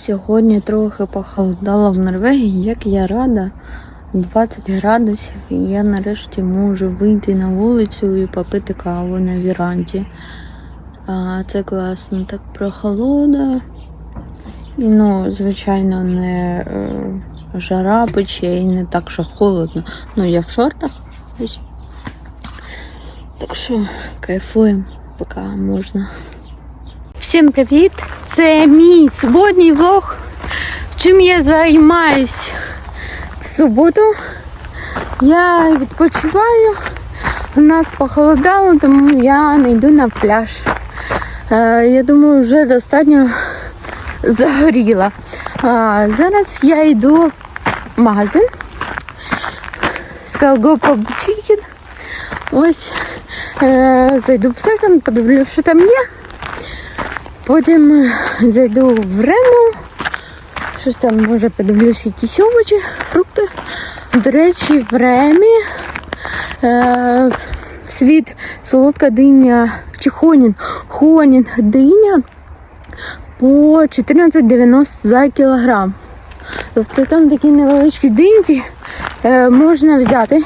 Сьогодні трохи похолодало в Норвегії, як я рада. 20 градусів, і я нарешті можу вийти на вулицю і попити каву на віранді. А, це класно, так прохолода. І, ну, звичайно, не е, жара пече і не так, що холодно. Ну, я в шортах. ось. Так що кайфуємо, поки можна. Всім привіт! Це мій суботній влог. Чим я займаюсь в суботу. Я відпочиваю. У нас похолодало, тому я не йду на пляж. Е, я думаю, вже достатньо загоріла. Зараз я йду в магазин. Сказав, go по chicken. Ось е, зайду в секонд, подивлюсь, що там є. Потім е, зайду в Рему. Щось там може подивлюсь, якісь овочі, фрукти. До речі, в Ремі е, світ солодка диня чи хонін. Хонін диня по 14,90 за кілограм. Тобто там такі невеличкі диньки е, можна взяти.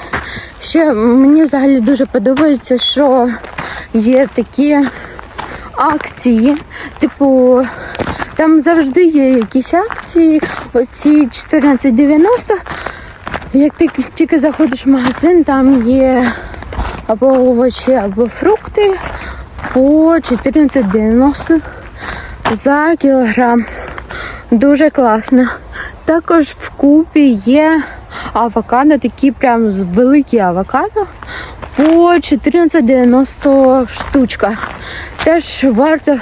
Ще мені взагалі дуже подобається, що є такі акції. Типу, там завжди є якісь акції. Оці 14,90. Як ти тільки заходиш в магазин, там є або овочі, або фрукти по 14,90 за кілограм. Дуже класно. Також в купі є авокадо, такі прям великі авокадо по 14,90 штучка. Теж варто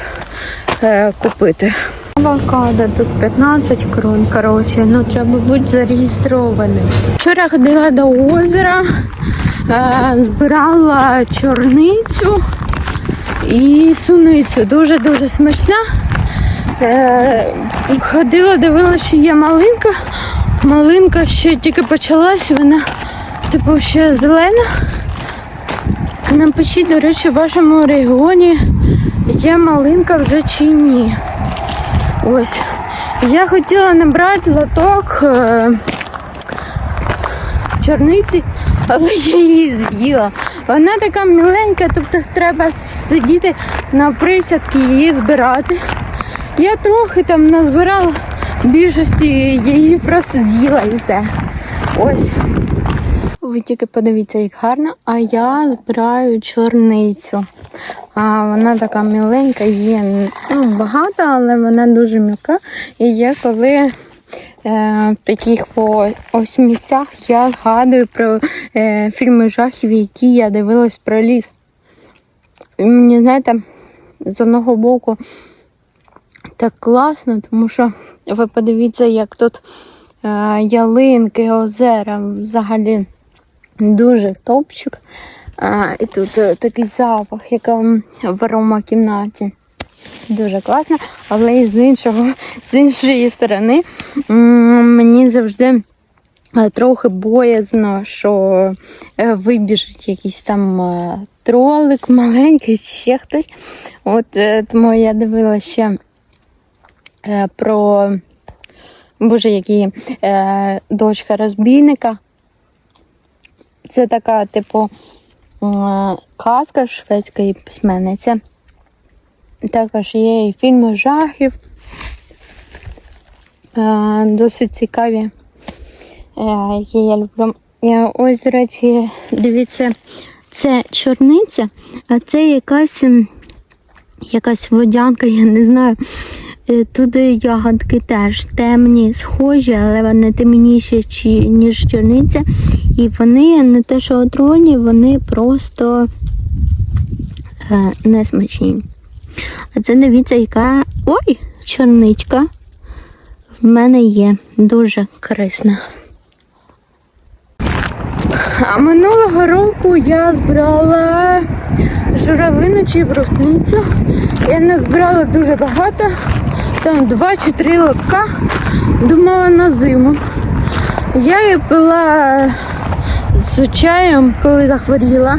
е, купити. Авокадо тут 15 крон, коротше, ну треба бути зареєстрованим. Вчора ходила до озера, е, збирала чорницю і суницю. Дуже-дуже смачна. Е, ходила, дивилася, що є малинка. Малинка ще тільки почалась, вона типу ще зелена. Напишіть, до речі, в вашому регіоні є малинка вже чи ні. Ось. Я хотіла набрати лоток е, чорниці, але я її з'їла. Вона така міленька, тобто треба сидіти на присядки її збирати. Я трохи там назбирала більшості, її просто з'їла і все. Ось. Ви тільки подивіться, як гарно, а я збираю чорницю. А вона така міленька, є ну, багато, але вона дуже м'яка. І є коли е, в таких ось місцях я згадую про е, фільми жахів, які я дивилась про ліс. І мені, знаєте, з одного боку так класно, тому що ви подивіться, як тут е, ялинки, озера взагалі дуже топчик. А, і тут е, такий запах, як ем, в аромакімнаті. Дуже класно, але і з іншого, з іншої сторони мені завжди е, трохи боязно, що е, вибіжить якийсь там тролик маленький чи ще хтось. От тому я дивилася ще про Боже, які дочка розбійника. Це така, типу, е, казка шведської письменниці. Також є і фільми жахів. Е, досить цікаві, е, які я люблю. Ось, до речі, дивіться, це чорниця, а це якась, якась водянка, я не знаю. Е, Тут ягодки теж темні, схожі, але вони темніші, ніж чорниця. І вони не те, що отруйні, вони просто е, несмачні. А це дивіться, яка. Ой, чорничка. В мене є дуже корисна. А минулого року я збирала журавлину чи брусницю. Я не збирала дуже багато, там два чи три лотка. Думала на зиму. Я її пила з чаєм, коли захворіла,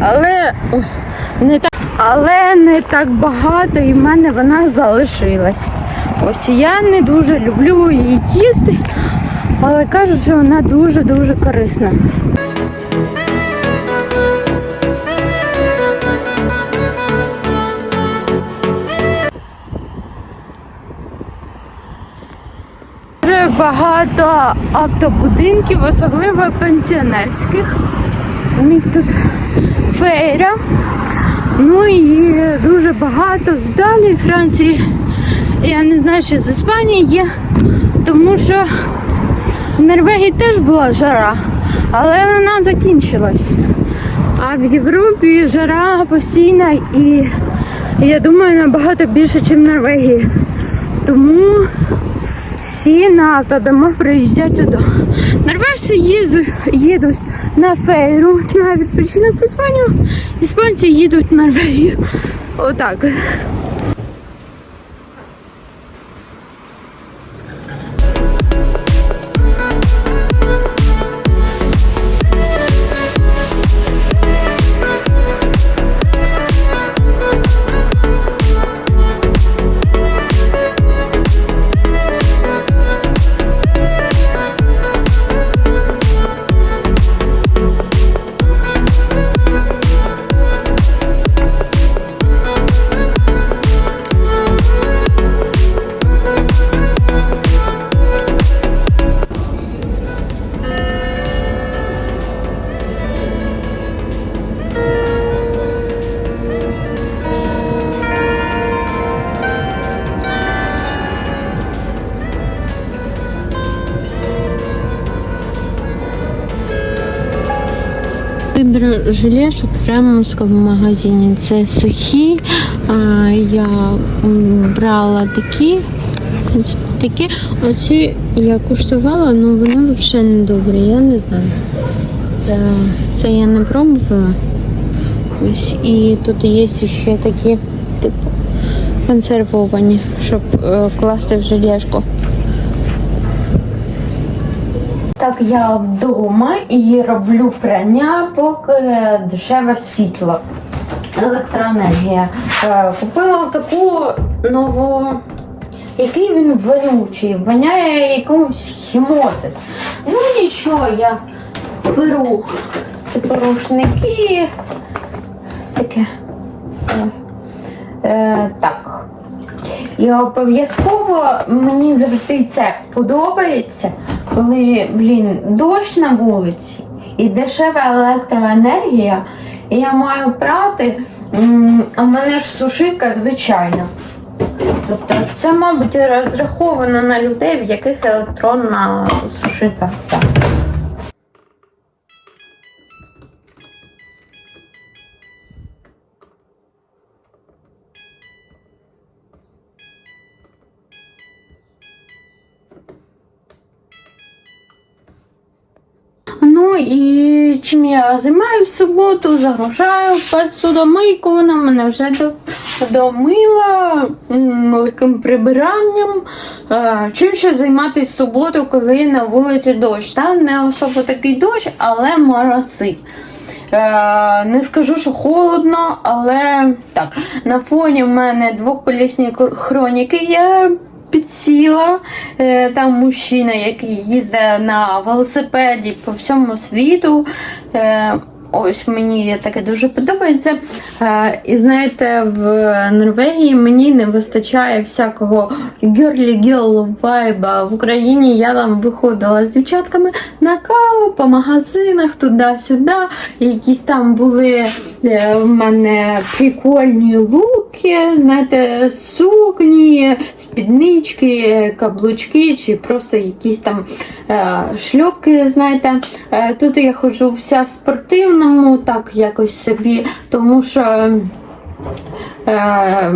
але не так, але не так багато, і в мене вона залишилась. Ось я не дуже люблю її їсти, але кажуть, що вона дуже-дуже корисна. Багато автобудинків, особливо пенсіонерських. У них тут фейра. Ну і дуже багато з Далі Франції. Я не знаю, чи з Іспанії є, тому що в Норвегії теж була жара, але вона закінчилась. А в Європі жара постійна і я думаю набагато більше, ніж в Норвегії. Тому всі на автодомах приїздять сюди. Норвежці їздять, їдуть на фейру навіть в Іспанію, іспанці їдуть в Норвегію. Отак. Вибір желешок в Ремонському магазині. Це сухі. Я брала такі. Такі. Оці я куштувала, але вони взагалі не добрі, я не знаю. Це я не пробувала. Ось, і тут є ще такі, типу, консервовані, щоб е, класти в желешку. Так, я вдома і роблю прання, поки дешеве світло. Електроенергія. Е, Купила таку нову. Який він вонючий, воняє якомусь хімозит. Ну нічого, я беру типу рушники. Таке. Е, так. І обов'язково мені завжди це подобається, коли, блін, дощ на вулиці і дешева електроенергія, і я маю прати, а мене ж сушилка звичайна. Тобто це, мабуть, розраховано на людей, в яких електронна сушилка. Все. Ну і чим я займаюся в суботу, загружаю посудомийку, вона мене вже домила м, легким прибиранням. Чим ще займатися суботу, коли на вулиці дощ? Та? Не особо такий дощ, але моросить. Е, не скажу, що холодно, але так, на фоні в мене двохколісні хроніки є. Підсіла Е, там мужчина, який їздить на велосипеді по всьому світу. Е, Ось мені таке дуже подобається. Е, І знаєте, в Норвегії мені не вистачає всякого girly girl вайба. В Україні я там виходила з дівчатками на каву по магазинах туди-сюди. Якісь там були е, в мене прикольні луки, знаєте, сукні, спіднички, каблучки, чи просто якісь там е, шльопки, знаєте. Е, тут я ходжу вся в спортивному, так якось собі, тому що. Е,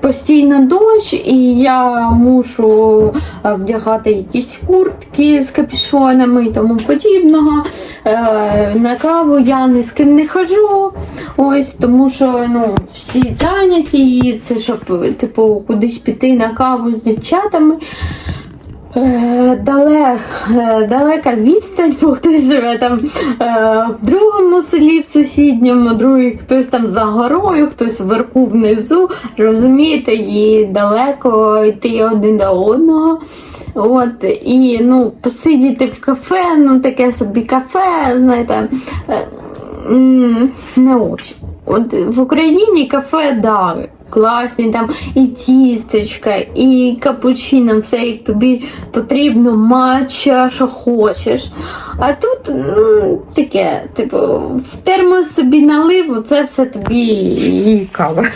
Постійно дощ, і я мушу е, вдягати якісь куртки з капюшонами і тому подібного. Е, На каву я ні з ким не хожу. Ось тому що ну, всі зайняті, це щоб типу кудись піти на каву з дівчатами. Е, е, далека відстань, бо хтось живе там е, в другому селі, в сусідньому, другий хтось там за горою, хтось вверху внизу. Розумієте, і далеко йти один до одного. От, і ну, посидіти в кафе, ну таке собі кафе, знаєте, не очень. От в Україні кафе да, класні, там і тістечка, і капучино, все як тобі потрібно, матча, що хочеш. А тут ну, таке, типу, в термос собі налив, це все тобі і кава.